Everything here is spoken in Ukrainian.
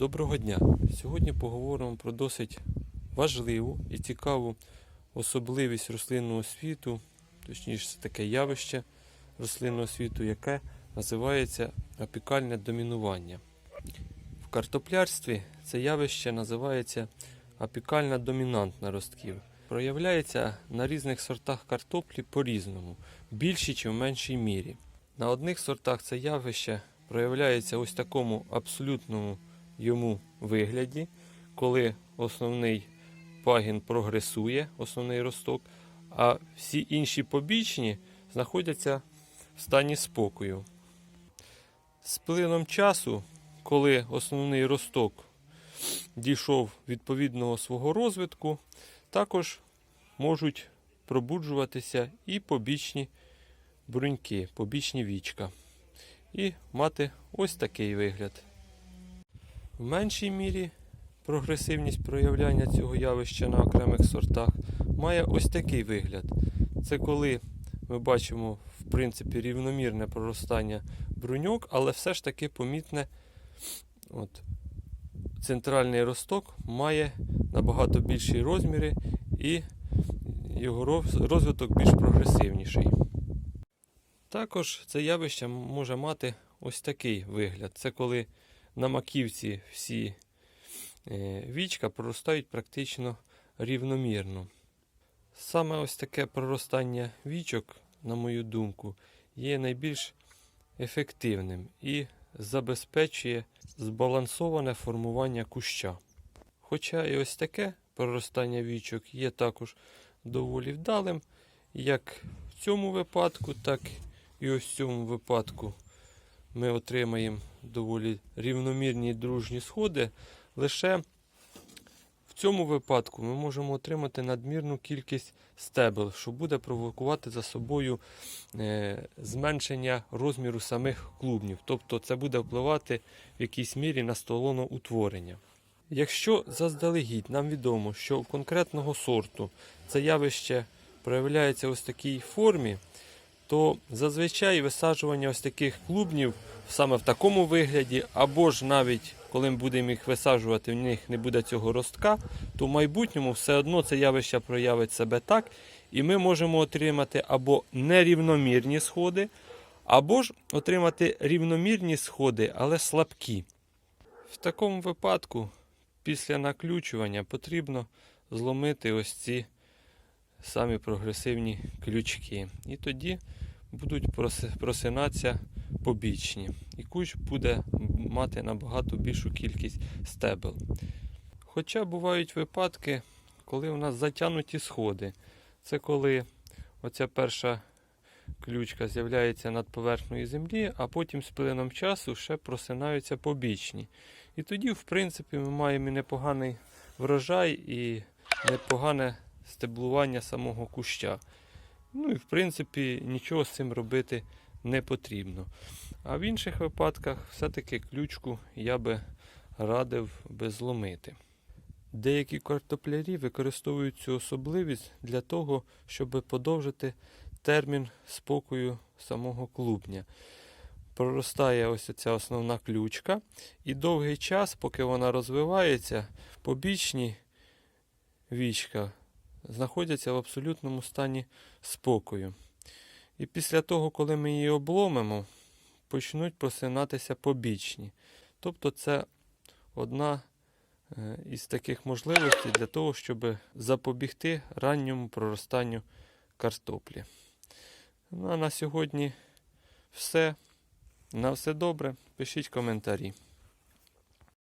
Доброго дня! Сьогодні поговоримо про досить важливу і цікаву особливість рослинного світу, точніше, це таке явище рослинного світу, яке називається апікальне домінування. В картоплярстві це явище називається апікальна домінантна ростків. Проявляється на різних сортах картоплі по-різному, в більшій чи в меншій мірі. На одних сортах це явище проявляється ось такому абсолютному йому вигляді, коли основний пагін прогресує, основний росток, а всі інші побічні знаходяться в стані спокою. З плином часу, коли основний росток дійшов відповідного свого розвитку, також можуть пробуджуватися і побічні бруньки, побічні вічка. І мати ось такий вигляд. В меншій мірі прогресивність проявляння цього явища на окремих сортах має ось такий вигляд. Це коли ми бачимо в принципі рівномірне проростання бруньок, але все ж таки помітне от, центральний росток має набагато більші розміри і його розвиток більш прогресивніший. Також це явище може мати ось такий вигляд. Це коли на маківці всі е, вічка проростають практично рівномірно. Саме ось таке проростання вічок, на мою думку, є найбільш ефективним і забезпечує збалансоване формування куща. Хоча і ось таке проростання вічок є також доволі вдалим, як в цьому випадку, так і ось в цьому випадку ми отримаємо доволі рівномірні дружні сходи. Лише в цьому випадку ми можемо отримати надмірну кількість стебел, що буде провокувати за собою е, зменшення розміру самих клубнів. Тобто це буде впливати в якійсь мірі на столоноутворення. Якщо заздалегідь нам відомо, що у конкретного сорту це явище проявляється ось такій формі, то зазвичай висаджування ось таких клубнів саме в такому вигляді, або ж навіть коли ми будемо їх висаджувати, в них не буде цього ростка, то в майбутньому все одно це явище проявить себе так, і ми можемо отримати або нерівномірні сходи, або ж отримати рівномірні сходи, але слабкі. В такому випадку, після наключування, потрібно зломити ось ці самі прогресивні ключки. І тоді будуть просинатися побічні. І кущ буде мати набагато більшу кількість стебел. Хоча бувають випадки, коли у нас затягнуті сходи. Це коли оця перша ключка з'являється над поверхнею землі, а потім з плином часу ще просинаються побічні. І тоді, в принципі, ми маємо і непоганий врожай і непогане стеблування самого куща. Ну і в принципі нічого з цим робити не потрібно. А в інших випадках все-таки ключку я би радив би зломити. Деякі картоплярі використовують цю особливість для того, щоб подовжити термін спокою самого клубня. Проростає ось ця основна ключка, і довгий час, поки вона розвивається, побічні вічка знаходяться в абсолютному стані спокою. І після того, коли ми її обломимо, почнуть просинатися побічні. Тобто це одна е, із таких можливостей для того, щоб запобігти ранньому проростанню картоплі. Ну а на сьогодні все. На все добре. Пишіть коментарі.